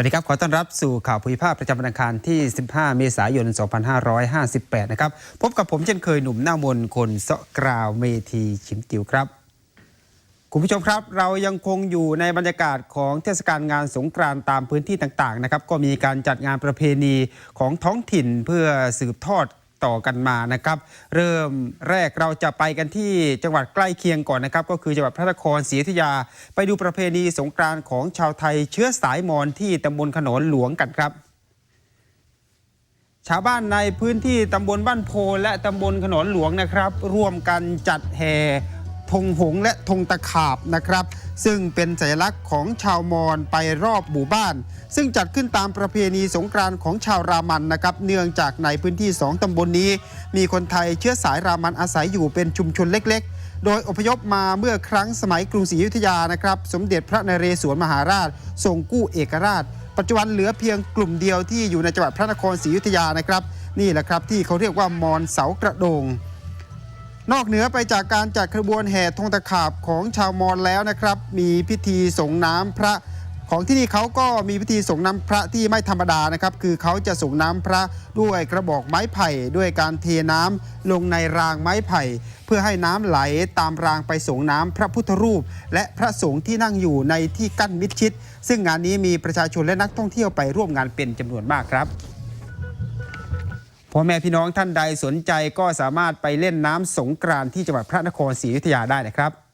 วัสดีครับ ขอต้อนรับสู่ข่าวภูมิภาคประจำวันอังคารที่ 15 เมษายน 2558 นะครับ พบกับผมเช่นเคยหนุ่มหน้ามนคนเสาะกราวเมธีชิมกิวครับ คุณผู้ชมครับ เรายังคงอยู่ในบรรยากาศของเทศกาลงานสงกรานต์ตามพื้นที่ต่างๆนะครับ ก็มีการจัดงานประเพณีของท้องถิ่นเพื่อสืบทอด ต่อกันมานะครับ เริ่มแรกเราจะไปกันที่จังหวัดใกล้เคียงก่อนนะครับ ก็คือจังหวัดพระนครศรีอยุธยา ไปดูประเพณีสงกรานต์ของชาวไทยเชื้อสายมอญที่ตำบลขนนหลวงกันครับชาวบ้านในพื้นที่ตำบลบ้านโพและตำบลขนนหลวงนะครับ ร่วมกันจัดแห่ธงหงและธงตะขาบนะครับ ซึ่งเป็นสัญลักษณ์ของชาวมอญไปรอบหมู่บ้าน ซึ่งจัดขึ้นตามประเพณีสงกรานต์ของชาวรามันนะครับ เนื่องจากในพื้นที่ 2 ตำบลนนี้ มีคนไทยเชื้อสายรามันอาศัยอยู่เป็นชุมชนเล็ก ๆ โดยอพยพมาเมื่อครั้งสมัยกรุงศรีอยุธยานะครับ สมเด็จพระนเรศวรมหาราช ทรงกู้เอกราช ปัจจุบันเหลือเพียงกลุ่มเดียวที่อยู่ในจังหวัดพระนครศรีอยุธยานะครับ นี่แหละครับที่เขาเรียกว่ามอนเสากระโดงนอกเหนือไปจากการจัดขบวนแห่ธงตะขาบของชาวมอญแล้วนะครับ มีพิธีส่งน้ำพระ ของที่นี่เขาก็มีพิธีส่งน้ำพระที่ไม่ธรรมดานะครับ คือเขาจะส่งน้ำพระด้วยกระบอกไม้ไผ่ ด้วยการเทน้ำลงในรางไม้ไผ่ เพื่อให้น้ำไหลตามรางไปส่งน้ำพระพุทธรูป และพระสงฆ์ที่นั่งอยู่ในที่กั้นมิดชิด ซึ่งงานนี้มีประชาชนและนักท่องเที่ยวไปร่วมงานเป็นจำนวนมากครับพ่อแม่พี่น้องท่านใดสนใจก็สามารถไปเล่นน้ำสงกรานที่จังหวัดพระนครศรีอยุธยาได้นะครับ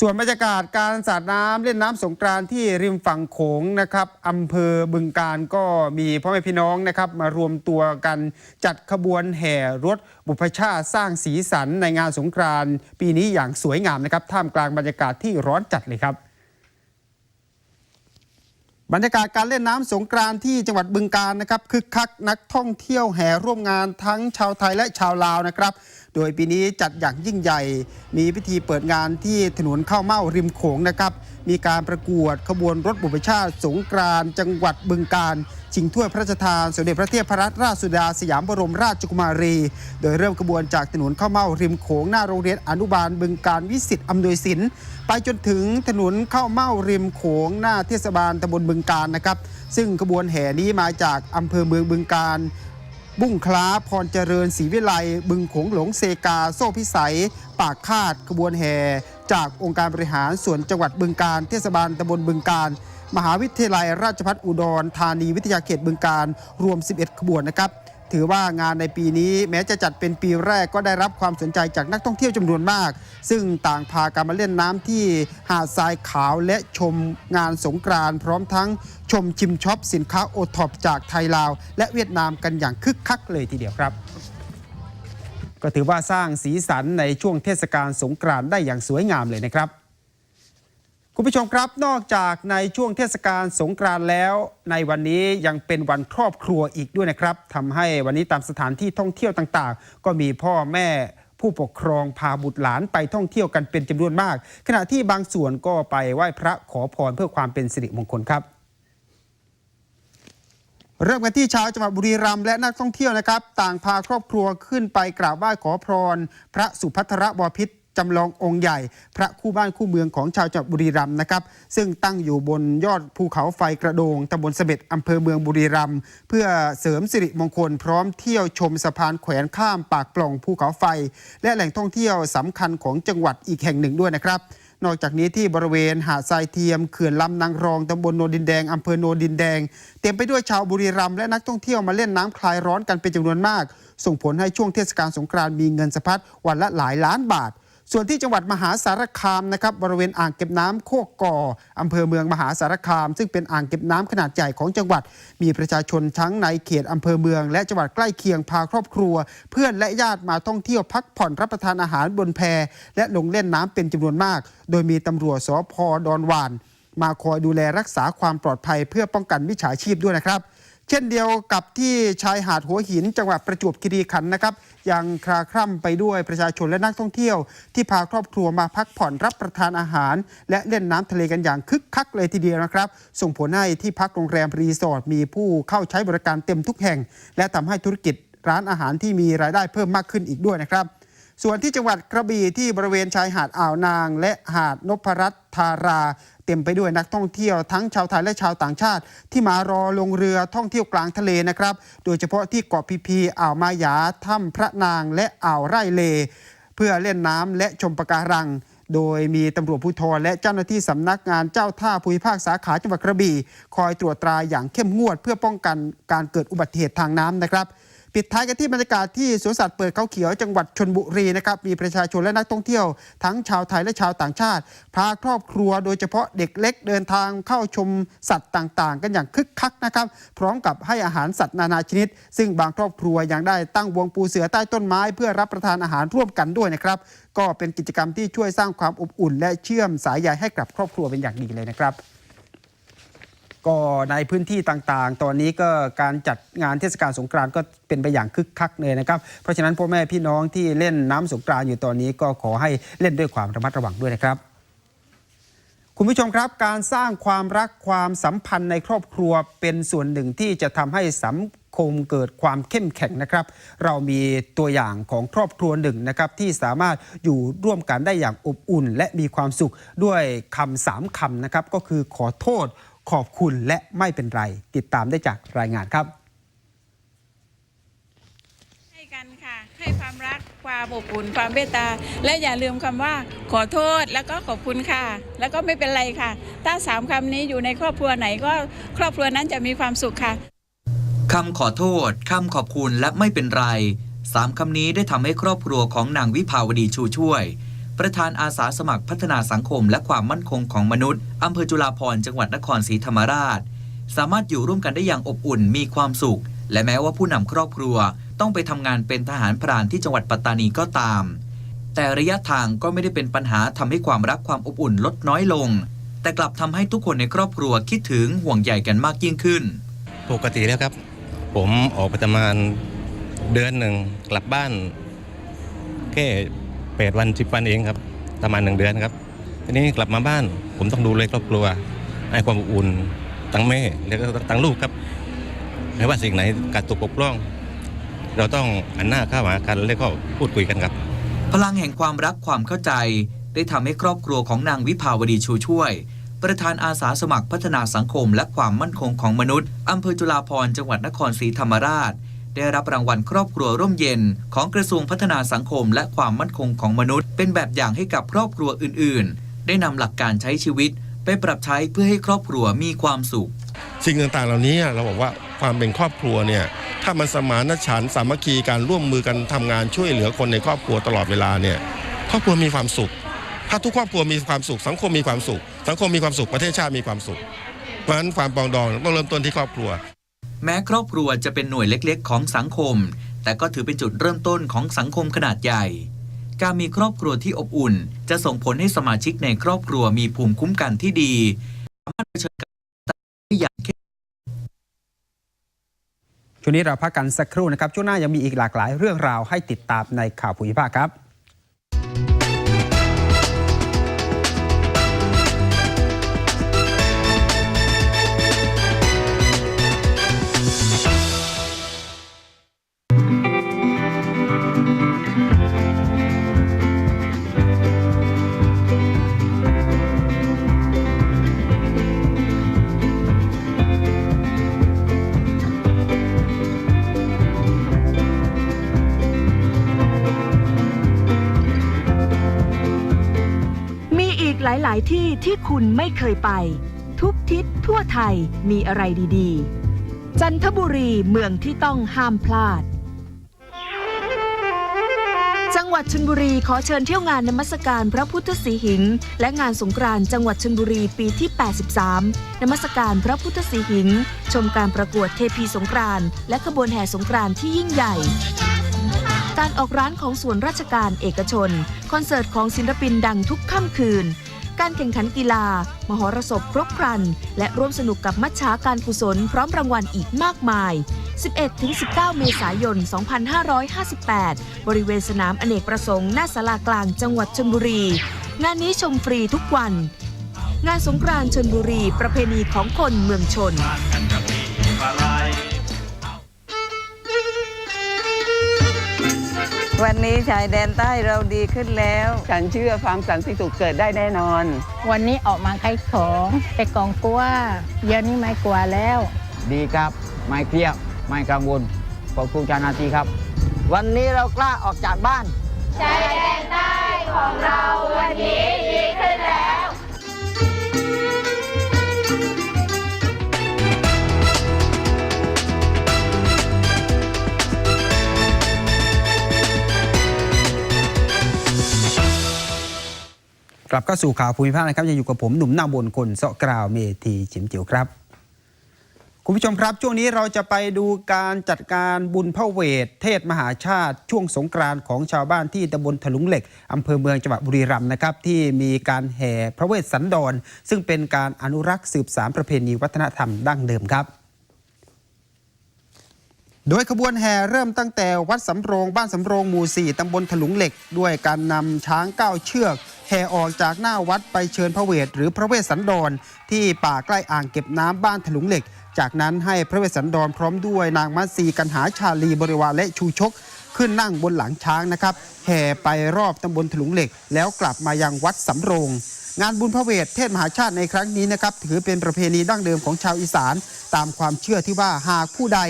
ส่วนบรรยากาศการสาดน้ำเล่นน้ำสงกรานที่ริมฝั่งโขงนะครับอำเภอบึงการก็มีพ่อแม่พี่น้องนะครับ มารวมตัวกันจัดขบวนแห่รถบุพชาติสร้างสีสันในงานสงกรานปีนี้อย่างสวยงามนะครับ ท่ามกลางบรรยากาศที่ร้อนจัดเลยครับ บรรยากาศการเล่นน้ำสงกรานที่จังหวัดบึงกาฬนะครับคึกคักนักท่องเที่ยวแห่ร่วมงานทั้งชาวไทยและชาวลาวนะครับ โดยปีนี้จัดอย่างยิ่งใหญ่ มีพิธีเปิดงานที่ถนนข้าวเม่าริมโขงนะครับ มีการประกวดขบวนรถบุพชาติสงกรานจังหวัดบึงกาฬ ชิงถ้วยพระราชทานสมเด็จพระเทพรัตนราชสุดาสยามบรมราชกุมารี โดยเริ่มขบวนจากถนนข้าวเม่าริมโขงหน้าโรงเรียนอนุบาลบึงการวิสิตอำนวยสินไปจนถึงถนนข้าวเม่าริมโขงหน้าเทศบาลตำบลบึงการนะครับ ซึ่งขบวนแห่นี้มาจากอำเภอเมืองบึงการบุ้งคล้าพรเจริญศรีวิไลบึงโขงหลงเซกา โซ่พิสัย ปากคาดขบวนแห่ จากองค์การบริหารส่วนจังหวัดบึงการ เทศบาลตำบลบึงการ มหาวิทยาลัยราชภัฏอุดรธานีวิทยาเขตบึงการรวม 11 ขบวนนะครับ ถือว่างานในปีนี้แม้จะจัดเป็นปีแรกก็ได้รับความสนใจจากนักท่องเที่ยวจำนวนมาก ซึ่งต่างพากันมาเล่นน้ำที่หาดทรายขาวและชมงานสงกรานต์พร้อมทั้งชมชิมช็อปสินค้าโอท็อปจากไทยลาว และเวียดนามกันอย่างคึกคักเลยทีเดียวครับก็ถือว่าสร้างสีสันในช่วงเทศกาลสงกรานต์ได้อย่างสวยงามเลยนะครับ คุณผู้ชมครับนอกจากในช่วงเทศกาลสงกรานต์แล้ว ในวันนี้ยังเป็นวันครอบครัวอีกด้วยนะครับทำให้วันนี้ตามสถานที่ท่องเที่ยวต่างๆ ก็มีพ่อแม่ผู้ปกครองพาบุตรหลานไปท่องเที่ยวกันเป็นจำนวนมาก ขณะที่บางส่วนก็ไปไหว้พระขอพรเพื่อความเป็นสิริมงคลครับ เริ่มกันที่ชาวจังหวัดบุรีรัมย์และนักท่องเที่ยวนะครับ ต่างพาครอบครัวขึ้นไปกราบไหว้ขอพร พระสุพัทรบพิตร จำลององค์ใหญ่ พระคู่บ้านคู่เมืองของชาวจังหวัดบุรีรัมย์นะครับซึ่งตั้งอยู่บนยอดภูเขาไฟกระโดงตำบลเสม็ดอำเภอเมืองบุรีรัมย์เพื่อเสริมสิริมงคลพร้อมเที่ยวชมสะพานแขวนข้ามปากปล่องภูเขาไฟ และแหล่งท่องเที่ยวสำคัญของจังหวัดอีกแห่งหนึ่งด้วยนะครับนอกจากนี้ที่บริเวณหาดทรายเทียมเขื่อนลำนางรองตำบลโนดินแดงอำเภอโนนดินแดง เต็มไปด้วยชาวบุรีรัมย์และนักท่องเที่ยวมาเล่นน้ำคลายร้อนกันเป็นจำนวนมาก ส่งผลให้ช่วงเทศกาลสงกรานต์มีเงินสะพัดวันละหลายล้านบาท ส่วนที่จังหวัดมหาสารคามนะครับบริเวณอ่างเก็บน้ำโคกก่ออำเภอเมืองมหาสารคาม ซึ่งเป็นอ่างเก็บน้ำขนาดใหญ่ของจังหวัด มีประชาชนทั้งในเขตอำเภอเมือง และจังหวัดใกล้เคียงพาครอบครัว เพื่อนและญาติมาท่องเที่ยวพักผ่อนรับประทานอาหารบนแพ และลงเล่นน้ำเป็นจำนวนมาก โดยมีตำรวจสพดอนหวาน มาคอยดูแลรักษาความปลอดภัยเพื่อป้องกันมิจฉาชีพด้วยนะครับ ช่นเดียวกับที่ชายหาดหัวหิน จังหวัดประจวบคีรีขันธ์นะครับยังคลาคล่ำไปด้วยประชาชนและนักท่องเที่ยว ที่พาครอบครัวมาพักผ่อนรับประทานอาหาร และเล่นน้ำทะเลกันอย่างคึกคักเลยทีเดียวนะครับ ส่งผลให้ที่พักโรงแรมรีสอร์ทมีผู้เข้าใช้บริการเต็มทุกแห่ง และทำให้ธุรกิจร้านอาหารที่มีรายได้เพิ่มมากขึ้นอีกด้วยนะครับ ส่วนที่จังหวัดกระบี่ที่บริเวณชายหาดอ่าวนาง และหาดนพรัตน์ธารา เต็มไปด้วยนักท่องเที่ยวทั้งชาวไทยและชาวต่างชาติ ที่มารอลงเรือท่องเที่ยวกลางทะเลนะครับ โดยเฉพาะที่เกาะพีพีอ่าวมายาถ้ำพระนางและอ่าวไร่เล เพื่อเล่นน้ำและชมปะการังโดยมีตำรวจภูธรและเจ้าหน้าที่สำนักงานเจ้าท่าภูมิภาคสาขาจังหวัดกระบี่ คอยตรวจตราอย่างเข้มงวดเพื่อป้องกันการเกิดอุบัติเหตุทางน้ำนะครับ ปิดท้ายกันที่บรรยากาศที่สวนสัตว์เปิดเขาเขียวจังหวัดชนบุรีนะครับมีประชาชนและนักท่องเที่ยว ทั้งชาวไทยและชาวต่างชาติ พาครอบครัวโดยเฉพาะเด็กเล็กเดินทางเข้าชมสัตว์ต่างๆ กันอย่างคึกคักนะครับ พร้อมกับให้อาหารสัตว์นานาชนิด ซึ่งบางครอบครัวยังได้ตั้งวงปูเสือใต้ต้นไม้ เพื่อรับประทานอาหารร่วมกันด้วยนะครับก็เป็นกิจกรรมที่ช่วยสร้างความอบอุ่น และเชื่อมสายใยให้กับครอบครัวเป็นอย่างดีเลยนะครับ ก็ในพื้นที่ต่างๆ ตอนนี้ก็การจัดงานเทศกาลสงกรานต์ก็เป็นไปอย่างคึกคักเลยนะครับ เพราะฉะนั้นพ่อแม่พี่น้องที่เล่นน้ำสงกรานต์อยู่ตอนนี้ก็ขอให้เล่นด้วยความระมัดระวังด้วยนะครับคุณผู้ชมครับการสร้างความรักความสัมพันธ์ในครอบครัวเป็นส่วนหนึ่งที่จะทำให้สังคมเกิดความเข้มแข็งนะครับ เรามีตัวอย่างของครอบครัวหนึ่งนะครับที่สามารถอยู่ร่วมกันได้อย่างอบอุ่น และมีความสุขด้วยคำสามคำนะครับก็คือขอโทษ ขอบคุณและไม่เป็นไร ติดตามได้จากรายงานครับ ให้กันค่ะ ให้ความรักความอบอุ่นความเมตตา และอย่าลืมคำว่า ขอโทษแล้วก็ขอบคุณค่ะ แล้วก็ไม่เป็นไรค่ะ ถ้าสามคำนี้อยู่ในครอบครัวไหนก็ครอบครัวนั้นจะมีความสุขค่ะคำขอโทษคำขอบคุณและไม่เป็นไรสามคำนี้ได้ทำให้ครอบครัวของนางวิภาวดีชูช่วย ประธานอาสาสมัครพัฒนาสังคมและความมั่นคงของมนุษย์อำเภอจุฬาภรณ์จังหวัดนครศรีธรรมราช สามารถอยู่ร่วมกันได้อย่างอบอุ่นมีความสุข และแม้ว่าผู้นำครอบครัว ต้องไปทำงานเป็นทหารพรานที่จังหวัดปัตตานีก็ตาม แต่ระยะทางก็ไม่ได้เป็นปัญหาทำให้ความรักความอบอุ่นลดน้อยลง แต่กลับทำให้ทุกคนในครอบครัวคิดถึงห่วงใยกันมากยิ่งขึ้น ปกติแล้วครับ ผมออกไปประมาณเดือนหนึ่งกลับบ้านแค่ แปดวันสิบวันเองครับประมาณหนึ่งเดือนครับทีนี้กลับมาบ้าน ผมต้องดูแลครอบครัวให้ความอบอุ่นทั้งแม่แล้วก็ทั้งลูกครับไม่ว่าสิ่งไหนการตกปกพร่อง เราต้องอันหน้าเข้าหากันแล้วก็พูดคุยกันครับพลังแห่งความรักความเข้าใจ ได้ทำให้ครอบครัวของนางวิภาวดีชูช่วย ประธานอาสาสมัครพัฒนาสังคมและความมั่นคงของมนุษย์อำเภอจุฬาภรณ์จังหวัดนครศรีธรรมราช ได้รับรางวัลครอบครัวร่มเย็น ของกระทรวงพัฒนาสังคม และความมั่นคงของมนุษย์ เป็นแบบอย่างให้กับครอบครัวอื่น ๆ ได้นำหลักการใช้ชีวิต ไปปรับใช้เพื่อให้ครอบครัวมีความสุข สิ่งต่างๆ เหล่านี้เราบอกว่าความเป็นครอบครัวเนี่ยถ้ามันสมานฉันท์สามัคคีการร่วมมือกันทำงานช่วยเหลือคนในครอบครัวตลอดเวลาเนี่ยครอบครัวมีความสุข ถ้าทุกครอบครัวมีความสุข สังคมมีความสุข สังคมมีความสุขประเทศชาติมีความสุขเพราะฉะนั้นความปรองดองต้องเริ่มต้นที่ครอบครัว แม้ครอบครัวจะเป็นหน่วยเล็กๆ ของสังคม แต่ก็ถือเป็นจุดเริ่มต้นของสังคมขนาดใหญ่ การมีครอบครัวที่อบอุ่น จะส่งผลให้สมาชิกในครอบครัวมีภูมิคุ้มกันที่ดีสามารถเผชิญกับได้อย่างเข้มช่วงนี้เราพักกันสักครู่นะครับช่วงหน้ายังมีอีกหลากหลายเรื่องราวให้ติดตามในข่าวภูมิภาคครับายที่ที่คุณไม่เคยไป ทุกทิศทั่วไทยมีอะไรดีๆ จันทบุรีเมืองที่ต้องห้ามพลาด จังหวัดชนบุรีขอเชิญเที่ยวงานนมัสการพระพุทธสีหิง และงานสงกรานต์จังหวัดชนบุรีปีที่ 83 นมัสการพระพุทธสีหิง ชมการประกวดเทพีสงกรานต์และขบวนแห่สงกรานต์ที่ยิ่งใหญ่การออกร้านของส่วนราชการเอกชน คอนเสิร์ตของศิลปินดังทุกค่ำคืน การแข่งขันกีฬา มหรสพครบครัน และร่วมสนุกกับมัชชาการกุศลพร้อมรางวัลอีกมากมาย 11-19 เมษายน 2558 บริเวณสนามอเนกประสงค์หน้าสารากลางจังหวัดชลบุรี งานนี้ชมฟรีทุกวัน งานสงกรานต์ชลบุรี ประเพณีของคนเมืองชน วันนี้ชายแดนใต้เราดีขึ้นแล้ว ฉันเชื่อความสันติสุขเกิดได้แน่นอน วันนี้ออกมาขายของแต่กองกลัวเดี๋ยวนี้ไม่กลัวแล้ว ดีครับ ไม่เครียดไม่กังวลขอบคุณเจ้าหน้าที่ครับ วันนี้เรากล้าออกจากบ้าน กลับเข้าสู่ข่าวภูมิภาคนะครับยังอยู่กับผมหนุ่มหน้าบนคนเสาะกราวเมธีจิมจิ๋วครับ คุณผู้ชมครับ ช่วงนี้เราจะไปดูการจัดการบุญพระเวท เทศมหาชาติช่วงสงกรานต์ของชาวบ้านที่ตำบลถลุงเหล็กอำเภอเมืองจังหวัดบุรีรัมย์นะครับ ที่มีการแห่พระเวทสันดร ซึ่งเป็นการอนุรักษ์สืบสานประเพณีวัฒนธรรมดั้งเดิมครับโดยขบวนแห่เริ่มตั้งแต่วัดสำโรง บ้านสำโรงหมู่ 4 ตำบลถลุงเหล็ก ด้วยการนำช้างเก้าเชือก ห่ออกจากหน้าวัดไปเชิญพระเวทหรือพระเวสสันดร ที่ป่าใกล้อ่างเก็บน้ำบ้านถลุงเหล็ก จากนั้นให้พระเวสสันดรพร้อมด้วยนางมัตสีกันหาชาลีบริวารและชูชก ขึ้นนั่งบนหลังช้างนะครับแห่ไปรอบตำบลถลุงเหล็ก แล้วกลับมายังวัดสำโรงงานบุญพระเวทเทศมหาชาติในครั้งนี้นะครับถือเป็นประเพณีดั้งเดิมของชาวอีสาน ตามความเชื่อที่ว่าหากผู้ใด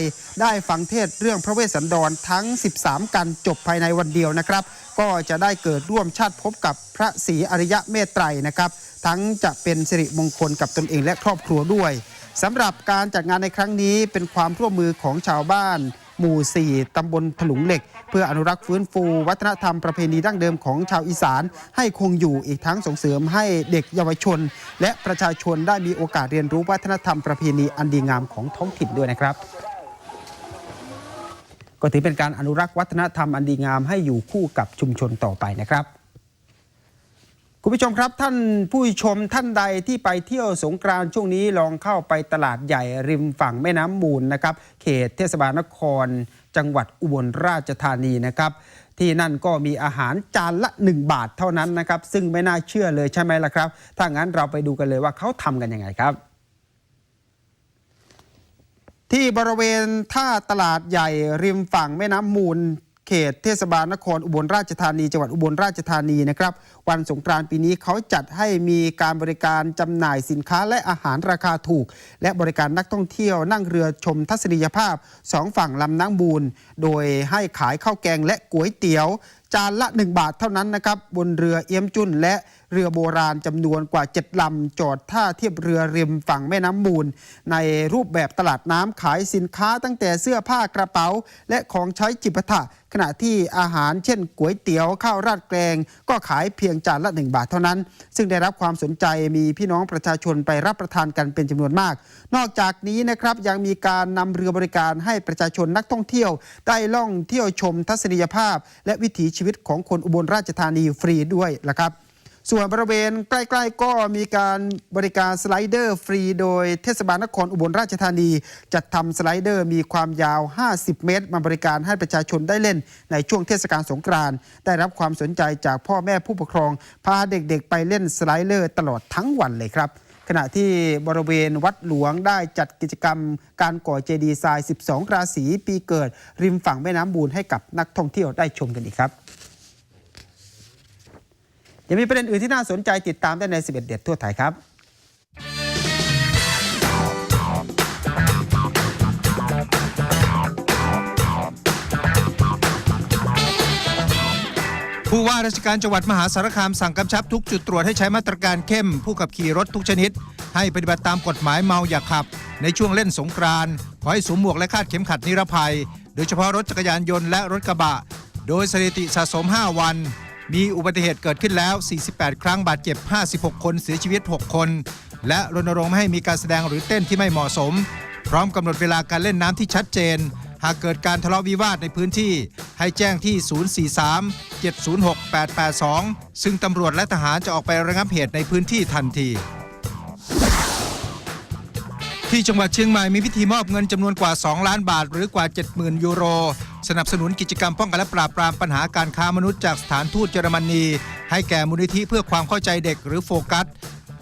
ได้ฟังเทศเรื่องพระเวสสันดรทั้ง 13 กันจบภายในวันเดียวนะครับ ก็จะได้เกิดร่วมชาติพบกับพระศรีอริยะเมตไตรนะครับ ทั้งจะเป็นสิริมงคลกับตนเองและครอบครัวด้วยสำหรับการจัดงานในครั้งนี้เป็นความร่วมมือของชาวบ้าน หมู่ 4 ตำบลถลุงเหล็ก เพื่ออนุรักษ์ฟื้นฟู วัฒนธรรมประเพณีดั้งเดิมของชาวอีสาน ให้คงอยู่อีกทั้งส่งเสริมให้เด็กเยาวชน และประชาชนได้มีโอกาสเรียนรู้วัฒนธรรมประเพณีอันดีงามของท้องถิ่นด้วยนะครับ ก็ถือเป็นการอนุรักษ์วัฒนธรรมอันดีงามให้อยู่คู่กับชุมชนต่อไปนะครับคุณผู้ชมครับท่านผู้ชมท่านใดที่ไปเที่ยวสงกรานช่วงนี้ลองเข้าไปตลาดใหญ่ริมฝั่งแม่น้ำมูลนะครับ เขตเทศบาลนคร จังหวัดอุบลราชธานีนะครับ ที่นั่นก็มีอาหารจานละ 1 บาทเท่านั้นนะครับ ซึ่งไม่น่าเชื่อเลยใช่ไหมล่ะครับ ถ้างั้นเราไปดูกันเลยว่าเขาทำกันยังไงครับ ที่บริเวณท่าตลาดใหญ่ริมฝั่งแม่น้ำมูล เขตเทศบาลนครอุบลราชธานีจังหวัดอุบลราชธานีนะครับวันสงกรานต์ปีนี้เขาจัดให้มีการบริการจำหน่ายสินค้าและอาหารราคาถูก และบริการนักท่องเที่ยวนั่งเรือชมทัศนียภาพสองฝั่งลำน้ำบูนโดยให้ขายข้าวแกงและก๋วยเตี๋ยว จานละ 1 บาทเท่านั้นนะครับบนเรือเอี้ยมจุนและเรือโบราณจำนวนกว่า 7 ลำ จอดท่าเทียบเรือริมฝั่งแม่น้ำมูล ในรูปแบบตลาดน้ำขายสินค้าตั้งแต่เสื้อผ้ากระเป๋า และของใช้จิปาถะขณะที่อาหารเช่นก๋วยเตี๋ยวข้าวราดแกง ก็ขายเพียงจานละ 1 บาทเท่านั้น ซึ่งได้รับความสนใจมีพี่น้องประชาชนไปรับประทานกันเป็นจำนวนมาก นอกจากนี้นะครับยังมีการนำเรือบริการให้ประชาชนนักท่องเที่ยว ได้ล่องเที่ยวชมทัศนียภาพ และวิถีชีวิตีวิตของคนอุบลราชธานีฟรีด้วยละครับ ส่วนบริเวณใกล้ๆ ก็มีการบริการสไลเดอร์ฟรี โดยเทศบาลนครอุบลราชธานี จัดทำสไลเดอร์มีความยาว 50 เมตร มาบริการให้ประชาชนได้เล่นในช่วงเทศกาลสงกรานต์ได้รับความสนใจจากพ่อแม่ผู้ปกครอง พาเด็กๆ ไปเล่นสไลเดอร์ตลอดทั้งวันเลยครับ ณะที่บริเวณวัดหลวงได้จัดกิจกรรมการก่อเจดีย์ทราย 12 ราศีปีเกิด ริมฝั่งแม่น้ำบูนให้กับนักท่องเที่ยวได้ชมกันอีกครับยังมีประเด็นอื่นที่น่าสนใจติดตามได้ใน 11 เด็ดทั่วไทยครับ ผู้ว่าราชการจังหวัดมหาสารคามสั่งกำชับทุกจุดตรวจให้ใช้มาตรการเข้ม ผู้ขับขี่รถทุกชนิด ให้ปฏิบัติตามกฎหมายเมาอย่าขับ ในช่วงเล่นสงกรานต์ขอให้สวมหมวกและคาดเข็มขัดนิรภัย โดยเฉพาะรถจักรยานยนต์และรถกระบะ โดยสถิติสะสม 5 วัน มีอุบัติเหตุเกิดขึ้นแล้ว 48 ครั้งบาดเจ็บ 56 คนเสียชีวิต 6 คน และรณรงค์ไม่ให้มีการแสดงหรือเต้นที่ไม่เหมาะสม พร้อมกำหนดเวลาการเล่นน้ำที่ชัดเจน หากเกิดการทะเลาะวิวาทในพื้นที่ ให้แจ้งที่ 043 706 882 ซึ่งตำรวจและทหารจะออกไประงับเหตุในพื้นที่ทันที ที่จังหวัดเชียงใหม่มีพิธีมอบเงินจำนวนกว่า 2 ล้านบาท หรือกว่า 70,000 ยูโร สนับสนุนกิจกรรมป้องกันและปราบปรามปัญหาการค้ามนุษย์จากสถานทูตเยอรมนี ให้แก่มูลนิธิเพื่อความเข้าใจเด็กหรือโฟกัส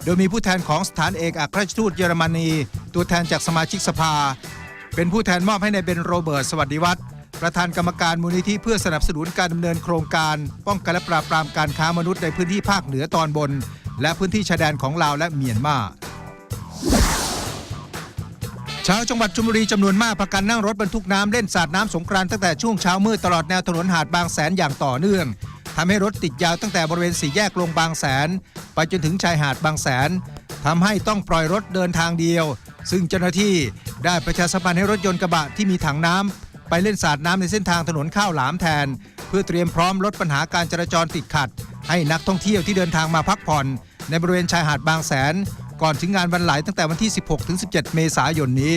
โดยมีผู้แทนของสถานเอกอัครราชทูตเยอรมนี ตัวแทนจากสมาชิกสภา เป็นผู้แทนมอบให้ในเบนโรเบิร์ตสวัสดิวัฒน์ ประธานกรรมการมูลนิธิเพื่อสนับสนุนการดำเนินโครงการ ป้องกันและปราบปรามการค้ามนุษย์ในพื้นที่ภาคเหนือตอนบน และพื้นที่ชายแดนของลาวและเมียนมาชาวจังหวัดชลบุรีจำนวนมากพากันนั่งรถบรรทุกน้ำเล่นสาดน้ำสงกรานต์ตั้งแต่ช่วงเช้ามืดตลอดแนวถนนหาดบางแสนอย่างต่อเนื่องทำให้รถติดยาวตั้งแต่บริเวณสี่แยกลงบางแสน ไปจนถึงชายหาดบางแสนทำให้ต้องปล่อยรถเดินทางเดียว ซึ่งเจ้าหน้าที่ได้ประชาสัมพันธ์ให้รถยนต์กระบะที่มีถังน้ำ ไปเล่นสาดน้ำในเส้นทางถนนข้าวหลามแทน เพื่อเตรียมพร้อมลดปัญหาการจราจรติดขัด ให้นักท่องเที่ยวที่เดินทางมาพักผ่อน ในบริเวณชายหาดบางแสน ก่อนถึงงานวันไหลตั้งแต่วันที่ 16-17 เมษายนนี้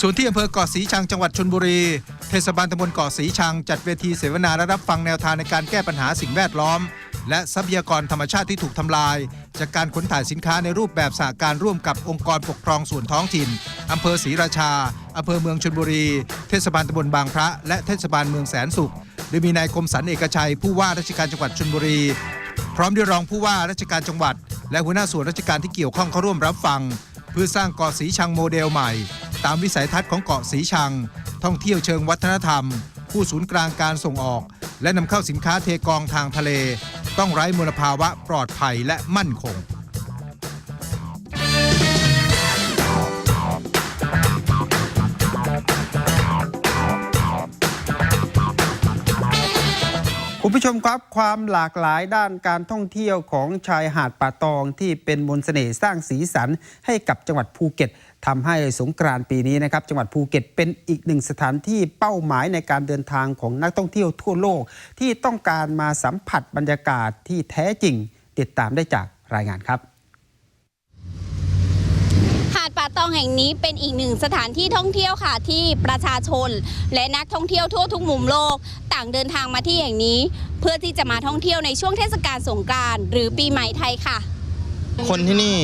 ส่วนที่อำเภอเกาะสีชังจังหวัดชนบุรี เทศบาลตำบลเกาะสีชัง จัดเวทีเสวนาและรับฟังแนวทางในการแก้ปัญหาสิ่งแวดล้อม และทรัพยากรธรรมชาติที่ถูกทำลาย จากการขนถ่ายสินค้าในรูปแบบสหการร่วมกับองค์กรปกครองส่วนท้องถิ่นอำเภอศรีราชาอำเภอเมืองชนบุรี เทศบาลตำบลบางพระ และเทศบาลเมืองแสนสุขโดยมีนายคมสันเอกชัย ผู้ว่าราชการจังหวัดชนบุรี พร้อมด้วยรองผู้ว่าราชการจังหวัด และหัวหน้าส่วนราชการที่เกี่ยวข้องเข้าร่วมรับฟัง เพื่อสร้างเกาะสีชังโมเดลใหม่ ตามวิสัยทัศน์ของเกาะสีชัง ท่องเที่ยวเชิงวัฒนธรรม ผู้ศูนย์กลางการส่งออก และนำเข้าสินค้าเทกองทางทะเล ต้องไร้มลภาวะปลอดภัยและมั่นคง คุณผู้ชมครับความหลากหลายด้านการท่องเที่ยวของชายหาดป่าตองที่เป็นมนต์เสน่ห์สร้างสีสันให้กับจังหวัดภูเก็ต ทำให้สงกรานต์ปีนี้นะครับจังหวัดภูเก็ตเป็นอีกหนึ่งสถานที่เป้าหมายในการเดินทางของนักท่องเที่ยวทั่วโลก ที่ต้องการมาสัมผัสบรรยากาศที่แท้จริง ติดตามได้จากรายงานครับหาดป่าตองแห่งนี้เป็นอีกหนึ่งสถานที่ท่องเที่ยวค่ะที่ประชาชน และนักท่องเที่ยวทั่วทุกมุมโลก ต่างเดินทางมาที่แห่งนี้ เพื่อที่จะมาท่องเที่ยวในช่วงเทศกาลสงกรานต์หรือปีใหม่ไทยค่ะ คนที่นี่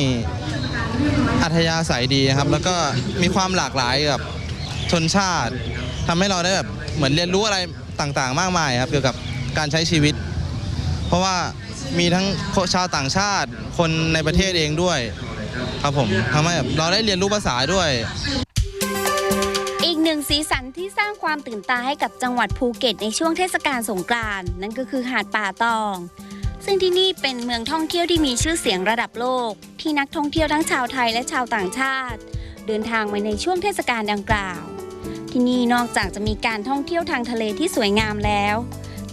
อัธยาศัยดีครับ แล้วก็มีความหลากหลายกับชนชาติทำให้เราได้แบบเหมือนเรียนรู้อะไรต่างๆ มากมายครับ เกี่ยวกับการใช้ชีวิต เพราะว่ามีทั้งชาวต่างชาติคนในประเทศเองด้วย ครับผมทำให้เราได้เรียนรู้ภาษาด้วย อีกหนึ่งสีสันที่สร้างความตื่นตาให้กับจังหวัดภูเก็ตในช่วงเทศกาลสงกรานต์นั่นก็คือหาดป่าตอง ซึ่งที่นี่เป็นเมืองท่องเที่ยวที่มีชื่อเสียงระดับโลก ที่นักท่องเที่ยวทั้งชาวไทยและชาวต่างชาติ เดินทางมาในช่วงเทศกาลดังกล่าว ที่นี่นอกจากจะมีการท่องเที่ยวทางทะเลที่สวยงามแล้ว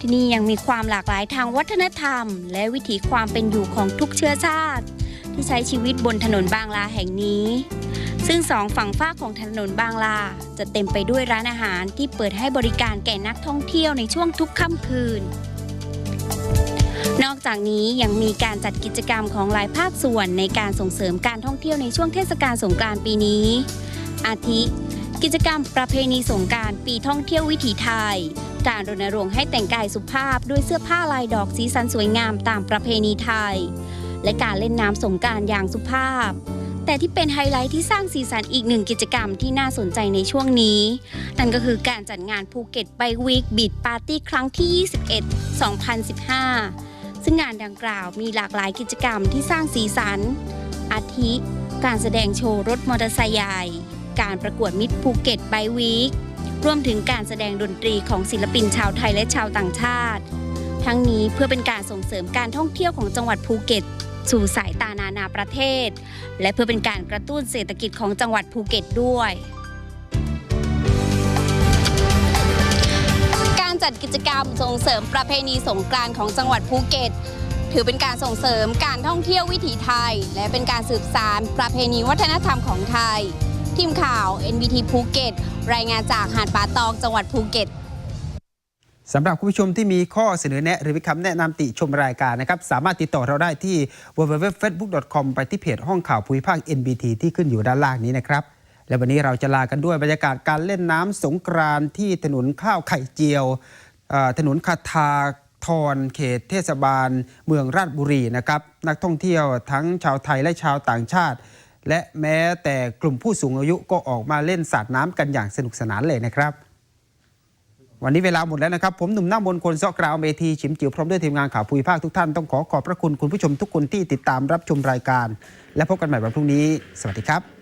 ที่นี่ยังมีความหลากหลายทางวัฒนธรรม และวิถีความเป็นอยู่ของทุกเชื้อชาติ ที่ใช้ชีวิตบนถนนบางลาแห่งนี้ ซึ่งสองฝั่งฝ้าของถนนบางลาจะเต็มไปด้วยร้านอาหารที่เปิดให้บริการแก่นักท่องเที่ยวในช่วงทุกค่ำคืน นอกจากนี้ยังมีการจัดกิจกรรมของหลายภาคส่วนในการส่งเสริมการท่องเที่ยวในช่วงเทศกาลสงกรานต์ปีนี้ อาทิ กิจกรรมประเพณีสงกรารปีท่องเที่ยววิถีไทย การรณรงค์ให้แต่งกายสุภาพด้วยเสื้อผ้าลายดอกสีสันสวยงามตามประเพณีไทย และการเล่นน้ำสงกรารอย่างสุภาพแต่ที่เป็นไฮไลท์ที่สร้างสีสันอีกหนึ่งกิจกรรมที่น่าสนใจในช่วงนี้ นั่นก็คือการจัดงานภูเก็ตไบวีคบีดปาร์ตี้ครั้งที่ 21 2015 ซึ่งงานดังกล่าวมีหลากหลายกิจกรรมที่สร้างสีสัน อาทิ การแสดงโชว์รถมอเตอร์ไซค์ใหญ่ การประกวดมิตรภูเก็ตไบวีครวมถึงการแสดงดนตรีของศิลปินชาวไทยและชาวต่างชาติ ทั้งนี้เพื่อเป็นการส่งเสริมการท่องเที่ยวของจังหวัดภูเก็ต สู่สายตานานาประเทศ และเพื่อเป็นการกระตุ้นเศรษฐกิจของจังหวัดภูเก็ตด้วย จัดกิจกรรมส่งเสริมประเพณีสงกรานต์ของจังหวัดภูเก็ต ถือเป็นการส่งเสริมการท่องเที่ยววิถีไทย และเป็นการสืบสานประเพณีวัฒนธรรมของไทย ทีมข่าว NBT ภูเก็ตรายงานจากหาดป่าตองจังหวัดภูเก็ตสำหรับคุณผู้ชมที่มีข้อเสนอแนะหรือคำแนะนำติชมรายการนะครับ สามารถติดต่อเราได้ที่ www.facebook.com ไปที่เพจห้องข่าวภูมิภาค NBT ที่ขึ้นอยู่ด้านล่างนี้นะครับ และวันนี้เราจะลากันด้วยบรรยากาศการเล่นน้ำสงกรานที่ถนนข้าวไข่เจียวถนนคาทาทรเขตเทศบาล เมืองราชบุรีนะครับ นักท่องเที่ยวทั้งชาวไทยและชาวต่างชาติ และแม้แต่กลุ่มผู้สูงอายุก็ออกมาเล่นสาดน้ำกันอย่างสนุกสนานเลยนะครับ วันนี้เวลาหมดแล้วนะครับ ผมหนุ่มหน้ามนคนซอกกราวเมทีชิมจิ๋วพร้อมด้วยทีมงานข่าวภูมิภาคทุกท่านต้องขอขอบพระคุณคุณผู้ชมทุกคนที่ติดตามรับชมรายการ และพบกันใหม่วันพรุ่งนี้ สวัสดีครับ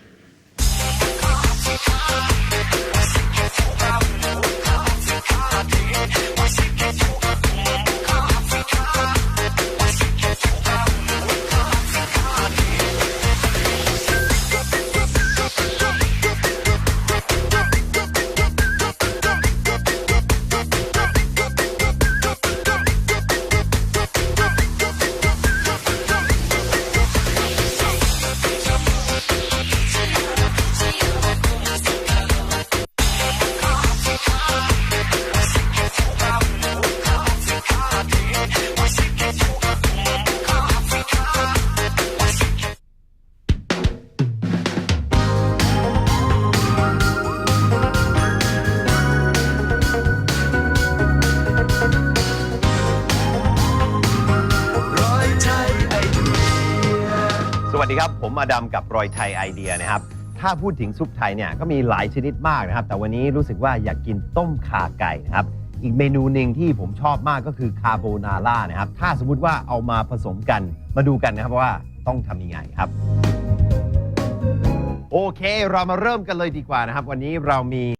ดีครับ ผมอดัมกับรอยไทยไอเดียนะครับ ถ้าพูดถึงซุปไทยเนี่ยก็มีหลายชนิดมากนะครับ แต่วันนี้รู้สึกว่าอยากกินต้มข่าไก่นะครับ อีกเมนูหนึ่งที่ผมชอบมากก็คือคาโบนาร่านะครับ ถ้าสมมติว่าเอามาผสมกันมาดูกันนะครับว่าต้องทำยังไงครับ โอเค เรามาเริ่มกันเลยดีกว่านะครับ วันนี้เรามี